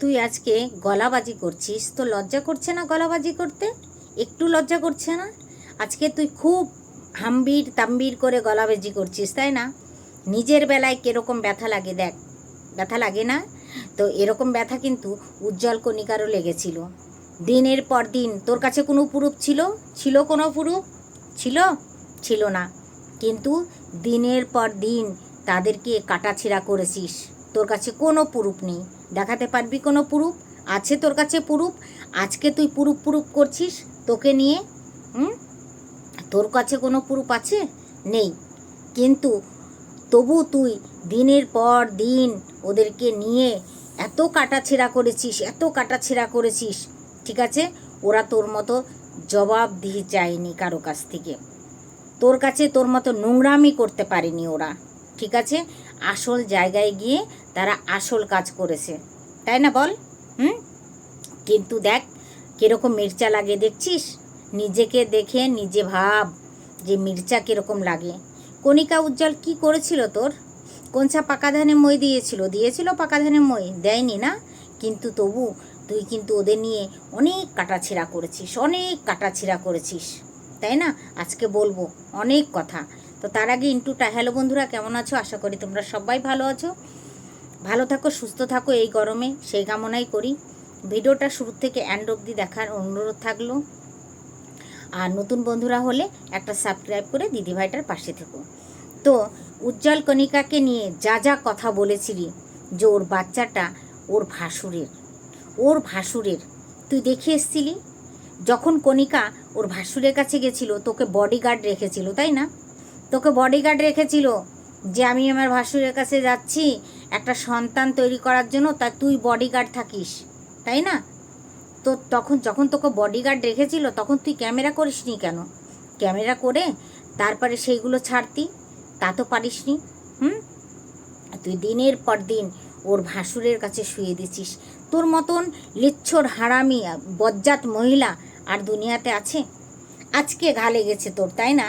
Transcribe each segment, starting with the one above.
তুই আজকে গলাবাজি করছিস? তো লজ্জা করছে না গলাবাজি করতে? একটু লজ্জা করছে না? আজকে তুই খুব হাম্বির তাম্বির করে গলাবাজি করছিস, তাই না? নিজের বেলায় কীরকম ব্যথা লাগে দেখ, ব্যথা লাগে না? তো এরকম ব্যথা কিন্তু উজ্জ্বল কণিকারও লেগেছিল। দিনের পর দিন তোর কাছে কোনো প্রুফ ছিল? ছিল কোনো প্রুফ? ছিল? ছিল না। কিন্তু দিনের পর দিন তাদেরকে কাটাছিড়া করেছিস। তোর কাছে কোনো প্রুফ নেই। দেখাতে পারবি কোনো প্রুফ আছে তোর কাছে প্রুফ আজকে তুই প্রুফ প্রুফ করছিস তোকে নিয়ে? হুম? তোর কাছে কোনো প্রুফ আছে? নেই। কিন্তু তবু তুই দিনের পর দিন ওদেরকে নিয়ে এত কাটাছেড়া করেছিস, এত কাটাছেড়া করেছিস, ঠিক আছে? ওরা তোর মতো জবাব দিয়ে চায়নি কারও কাছ থেকে। তোর কাছে তোর মতো নোংরামি করতে পারেনি ওরা, ঠিক আছে? আসল জায়গায় গিয়ে তারা আসল কাজ করেছে। তাই না বল? হুম? কিন্তু দেখ, কীরকম মির্চা লাগে দেখছিস? নিজেকে দেখে নিজে ভাব যে মির্চা কীরকম লাগে। কণিকা উজ্জ্বল কি করেছিল তোর? কোনসা পাকা ধানে মই দিয়েছিল দিয়েছিল পাকা ধানে মই? দেয়নি না? কিন্তু তবু তুই কিন্তু ওদের নিয়ে অনেক কাটাছিড়া করেছিস, অনেক কাটাছিড়া করেছিস। তাই না? আজকে বলব, অনেক কথা। তো তার আগে ইন্টুটা হ্যালো বন্ধুরা, কেমন আছো? আশা করি তোমরা সবাই ভালো আছো। ভালো থাকো, সুস্থ থাকো, এই গরমে সেই কামনাই করি। ভিডিওটা শুরু থেকে অ্যান্ড অবধি দেখার অনুরোধ থাকল। আর নতুন বন্ধুরা হলে একটা সাবস্ক্রাইব করে দিদিভাইটার পাশে থেকো। তো উজ্জ্বল কণিকাকে নিয়ে যা যা কথা বলেছিলি যে ওর বাচ্চাটা ওর ভাসুরের ওর ভাসুরের, তুই দেখে এসছিলি? যখন কণিকা ওর ভাসুরের কাছে গেছিল, তোকে বডিগার্ড রেখেছিল, তাই না? তোকে বডিগার্ড রেখেছিল যে আমি আমার ভাসুরের কাছে যাচ্ছি, একটা সন্তান তৈরি করার জন্য তা তুই বডিগার্ড থাকিস, তাই না? তো তখন, যখন তোকে বডিগার্ড রেখেছিল, তখন তুই ক্যামেরা করিসনি কেন? ক্যামেরা করে তারপরে সেইগুলো ছাড়তি, তা তো পারিসনি, হুম? তুই দিনের পর দিন ওর ভাসুরের কাছে শুয়ে দিছিস। তোর মতন লিচ্ছর হারামি, বজ্জাত মহিলা আর দুনিয়াতে আছে? আজকে ঘা লেগেছে তোর, তাই না?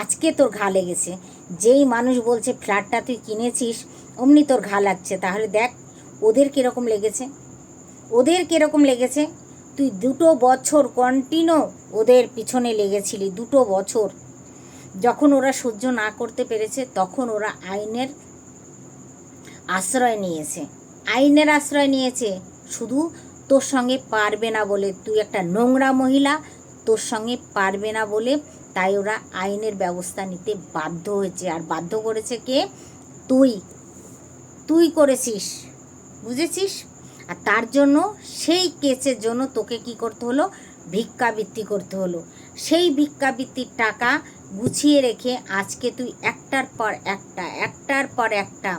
আজকে তোর ঘা লেগেছে। যেই মানুষ বলছে, ফ্ল্যাটটা তুই কিনেছিস, অমনি তোর ঘা লাগছে। তাহলে দেখ, ওদের কীরকম লেগেছে? ওদের কীরকম লেগেছে? তুই দুটো বছর কন্টিনিউ ওদের পিছনে লেগেছিলি, দুটো বছর। যখন ওরা সহ্য না করতে পেরেছে, তখন ওরা আইনের আশ্রয় নিয়েছে। আইনের আশ্রয় নিয়েছে। শুধু তোর সঙ্গে পারবে না বলে, তুই একটা নোংরা মহিলা, তোর সঙ্গে পারবে না বলে তাই ওরা আইনের ব্যবস্থা নিতে বাধ্য হয়েছে। আর বাধ্য করেছে কে? তুই। তুই করেছিস। বুঝেছিস? আর তার জন্য, সেই কেসের জন্য তোকে কি করতে হলো? ভিক্ষাবৃত্তি করতে হলো। সেই ভিক্ষাবৃত্তির টাকা গুছিয়ে রেখে আজকে তুই একটার পর একটা, একটার পর একটা,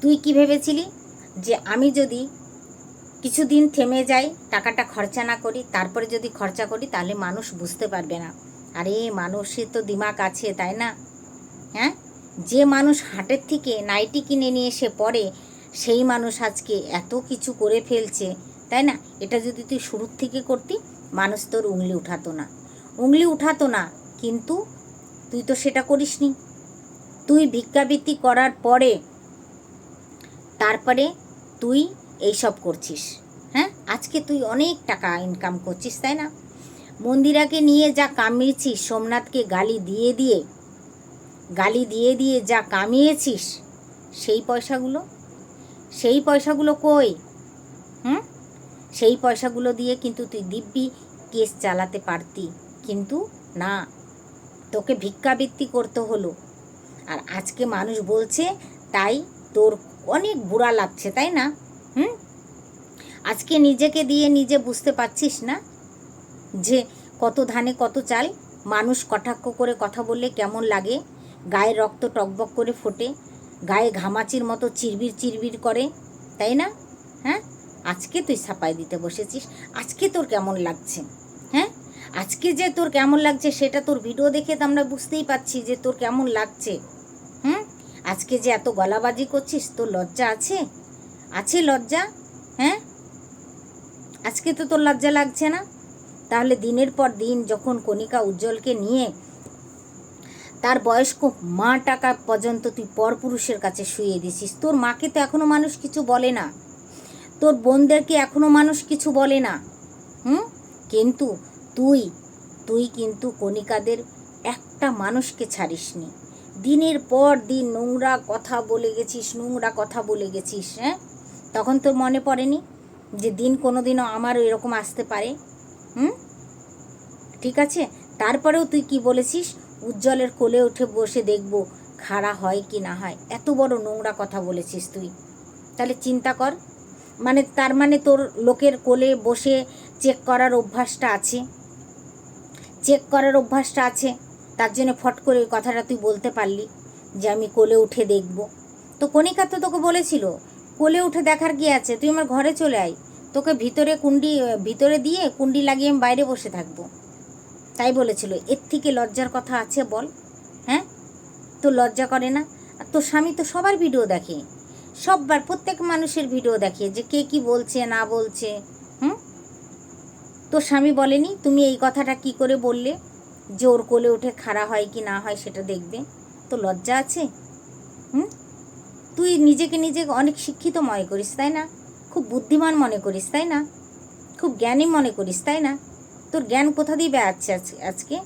তুই কি ভেবেছিলি? যে আমি যদি কিছুদিন থেমে যাই, টাকাটা খরচা না করি, তারপরে যদি খরচা করি, তাহলে মানুষ বুঝতে পারবে না। আরে মানুষের তো দিমাগ আছে, তাই না? হ্যাঁ? যে মানুষ হাটের থেকে নাইটি কিনে নিয়ে এসে পরে সেই মানুষ আজকে এত কিছু করে ফেলছে, তাই না? এটা যদি তুই শুরুর থেকে করতি, মানুষ তোর উংলি উঠাতো না। উংলি উঠাতো না, কিন্তু তুই তো সেটা করিসনি। তুই ভিক্ষাবৃত্তি করার পরে, তারপরে তুই এইসব করছিস হ্যাঁ? আজকে তুই অনেক টাকা ইনকাম করছিস, তাই না? মন্দিরাকে নিয়ে যা কামিয়েছিস সোমনাথকে গালি দিয়ে দিয়ে। গালি দিয়ে দিয়ে যা কামিয়েছিস, সেই পয়সাগুলো? সেই পয়সাগুলো কই? হুম? সেই পয়সাগুলো দিয়ে কিন্তু তুই দিব্যি কেস চালাতে পারতি। কিন্তু না, তোকে ভিক্ষাবৃত্তি করতে হলো। আর আজকে মানুষ বলছে, তাই তোর অনেক বুড়া লাগছে, তাই না? হুম? আজকে নিজেকে দিয়ে নিজে বুঝতে পারছিস না? যে কত ধানে কত চাল, মানুষ কটাক্ষ করে কথা বললে কেমন লাগে? গায়ে রক্ত টকবক করে ফোটে, গায়ে ঘামাচির মতো চিরবির চিরবির করে, তাই না? হ্যাঁ? আজকে তুই ছাপাই দিতে বসেছিস, আজকে তোর কেমন লাগছে? হ্যাঁ? আজকে যে তোর কেমন লাগছে সেটা তোর ভিডিও দেখে তো আমরা বুঝতেই পাচ্ছি যে তোর কেমন লাগছে। হুম? আজকে যে এত গলাবাজি করছিস, তোর লজ্জা আছে? আছে লজ্জা? হ্যাঁ? আজকে তো তোর লজ্জা লাগছে না? তাহলে দিনের পর দিন যখন কণিকা উজ্জ্বলকে নিয়ে তার বয়স্ক মা টাকা পর্যন্ত তুই পরপুরুষের কাছে শুয়ে দিছিস, তোর মাকে তো এখনও মানুষ কিছু বলে না, তোর বোনদেরকে এখনও মানুষ কিছু বলে না, হুম? কিন্তু তুই তুই কিন্তু কণিকাদের একটা মানুষকে ছাড়িসনি। দিনের পর দিন নোংরা কথা বলে গেছিস, নোংরা কথা বলে গেছিস হ্যাঁ? তখন তোর মনে পড়েনি যে দিন কোনো দিনও আমারও এরকম আসতে পারে? হুম? ঠিক আছে? তারপরেও তুই কি বলেছিস? উজ্জ্বলের কোলে উঠে বসে দেখব খাড়া হয় কি না হয়। এত বড় নোংরা কথা বলেছিস তুই। তাহলে চিন্তা কর। মানে তার মানে তোর লোকের কোলে বসে চেক করার অভ্যাসটা আছে? চেক করার অভ্যাসটা আছে? তার জন্য ফট করে ওই কথাটা তুই বলতে পারলি যে আমি কোলে উঠে দেখব। তো কণিকা তো তোকে বলেছিল, কোলে উঠে দেখার কি আছে? তুই আমার ঘরে চলে আয়। তোকে ভিতরে কুণ্ডি, ভিতরে দিয়ে কুণ্ডি লাগিয়ে আমি বাইরে বসে থাকব। তাই বলেছিল, এর থেকে লজ্জার কথা আছে বল। হ্যাঁ? তো লজ্জা করে না? আর তোর স্বামী তো সবার ভিডিও দেখে, সববার, প্রত্যেক মানুষের ভিডিও দেখে যে কে কি বলছে, না বলছে, হুম? তোর স্বামী বলেনি? তুমি এই কথাটা কি করে বললে? যে ওর কোলে উঠে খাড়া হয় কি না হয় সেটা দেখবে। তো লজ্জা আছে? হুম? তুই নিজেকে নিজে অনেক শিক্ষিত মনে করিস, তাই না? খুব বুদ্ধিমান মনে করিস, তাই না? খুব জ্ঞানী মনে করিস, তাই না? তোর জ্ঞান কোথা দিয়ে বেড়াচ্ছে আজ- আজকে?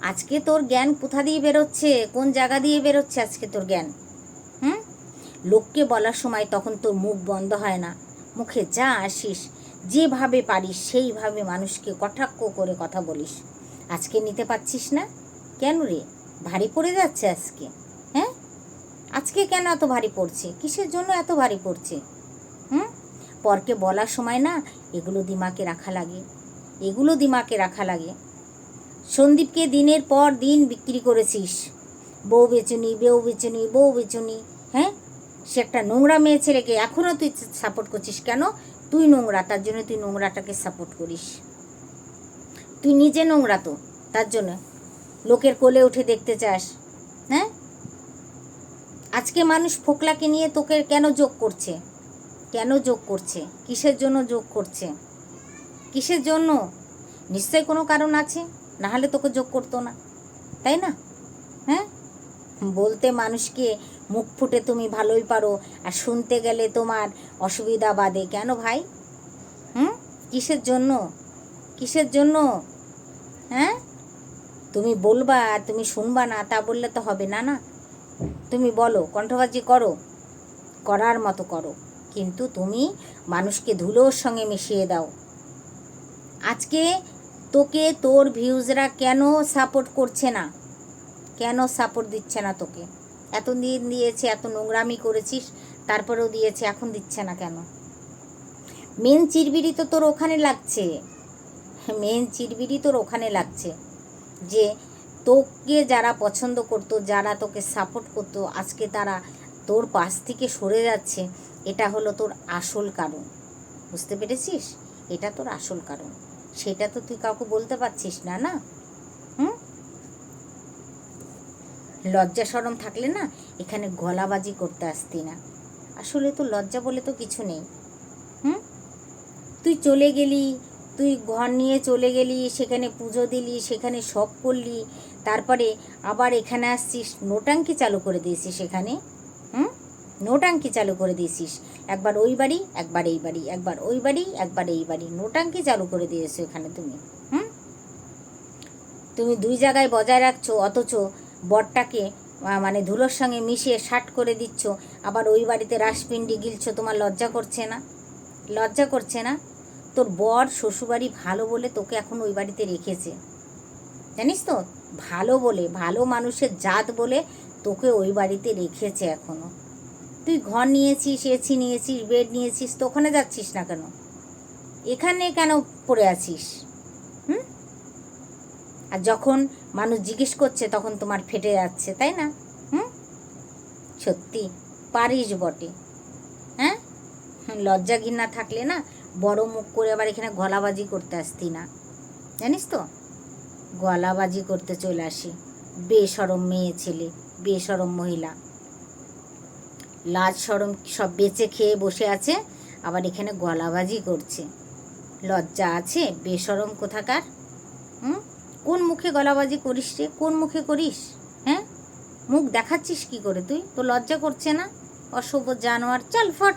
আজকে তোর জ্ঞান কোথা দিয়ে বেরোচ্ছে? কোন জায়গা দিয়ে বেরোচ্ছে আজকে তোর জ্ঞান? হুম? লোককে বলার সময় তখন তোর মুখ বন্ধ হয় না। মুখে যা আসিস, যেভাবে পারিস, সেইভাবে মানুষকে কটাক্ষ করে কথা বলিস। আজকে নিতে পারছিস না? কেন রে? ভারী পড়ে যাচ্ছে আজকে হ্যাঁ? আজকে কেন এত ভারী পড়ছে? কিসের জন্য এত ভারী পড়ছে? হুম? পরকে বলার সময় না এগুলো দিমাকে রাখা লাগে। এগুলো দিমাকে রাখা লাগে। সন্দীপকে দিনের পর দিন বিক্রি করেছিস। বউ বেচুনি বউ বেচুনি বউ বেচুনি হ্যাঁ? সে একটা নোংরা মেয়ে ছেলেকে এখনও তুই সাপোর্ট করছিস কেন? তুই নোংরা, তার জন্য তুই নোংরাটাকে সাপোর্ট করিস। তুই নিজে নোংরা তো, তার জন্য। লোকের কোলে উঠে দেখতে চাস হ্যাঁ? আজকে মানুষ ফোকলাকে নিয়ে তোকে কেন যোগ করছে? কেন যোগ করছে? কিসের জন্য যোগ করছে? কিসের জন্য? নিশ্চয়ই কোনো কারণ আছে? না হলে তোকে যোগ করতো না। তাই না? হ্যাঁ? বলতে মানুষকে মুখ ফুটে তুমি ভালোই পারো আর শুনতে গেলে তোমার অসুবিধা বাদে কেন ভাই? হুম? কিসের জন্য? কিসের জন্য? হ্যাঁ? তুমি বলবা আর তুমি শুনবা না, তা বললে তো হবে। না না। তুমি বলো, কণ্ঠবাজি করো। করার মতো করো। কিন্তু তুমি মানুষকে ধুলোর সঙ্গে মিশিয়ে দাও। আজকে তোকে তোর ভিউজরা কেন সাপোর্ট করছে না? কেন সাপোর্ট দিচ্ছে না তোকে? এত দিন দিয়েছে, এত নোংরামি করেছিস, তারপরেও দিয়েছে, এখন দিচ্ছে না কেন? মেন চিরবিড়ি তো তোর ওখানে লাগছে। মেন চিরবিড়ি তোর ওখানে লাগছে। যে তোকে যারা পছন্দ করতো, যারা তোকে সাপোর্ট করতো, আজকে তারা তোর পাশ থেকে সরে যাচ্ছে। এটা হলো তোর আসল কারণ। বুঝতে পেরেছিস? এটা তোর আসল কারণ। সেটা তো তুই কাউকে বলতে পারছিস না না? হুম? লজ্জা সরম থাকলে না এখানে গলাবাজি করতে আসতি না। আসলে তো লজ্জা বলে তো কিছু নেই। হুম? তুই চলে গেলি, তুই ঘর নিয়ে চলে গেলি, সেখানে পুজো দিলি, সেখানে সব করলি, তারপরে আবার এখানে আসছিস, নোটাঙ্কি চালু করে দিয়েছিস সেখানে হুম? নোটাঙ্কি চালু করে দিয়েছিস। একবার ওই বাড়ি, একবার এই বাড়ি, একবার ওই বাড়ি, একবার এই বাড়ি। নোটাঙ্কি চালু করে দিয়েছ এখানে তুমি, হুম? তুমি দুই জায়গায় বজায় রাখছো, অথচ বরটাকে মানে ধুলোর সঙ্গে মিশিয়ে শার্ট করে দিচ্ছ। আবার ওই বাড়িতে রাসপিন্ডি গিলছো, তোমার লজ্জা করছে না? লজ্জা করছে না? তোর বর শ্বশুরবাড়ি ভালো বলে তোকে এখন ওই বাড়িতে রেখেছে। জানিস তো, ভালো বলে, ভালো মানুষের জাত বলে তোকে ওই বাড়িতে রেখেছে এখনও। তুই ঘর নিয়েছিস এসি নিয়েছিস, বেড নিয়েছিস, তো ওখানে যাচ্ছিস না কেন? এখানে কেন পড়ে আছিস? হুম? আর যখন মানুষ জিজ্ঞেস করছে, তখন তোমার ফেটে যাচ্ছে, তাই না? হুম? সত্যি, পারিস বটে। হ্যাঁ? লজ্জা ঘৃণা থাকলে না, বড় মুখ করে আবার এখানে গলাবাজি করতে আসতি না। জানিস তো? গলাবাজি করতে চলে আসি। বেসরম মেয়ে ছেলে বেসরম মহিলা। লাজ সরম সব বেচে খেয়ে বসে আছে, আবার এখানে গলাবাজি করছে। লজ্জা আছে? বেসরম কোথাকার? হুম? কোন মুখে গলাবাজি করিস রে? কোন মুখে করিস? হ্যাঁ? মুখ দেখাচ্ছিস কি করে তুই? তো লজ্জা করছে না? অশুভ জানোয়ার, চল ফট।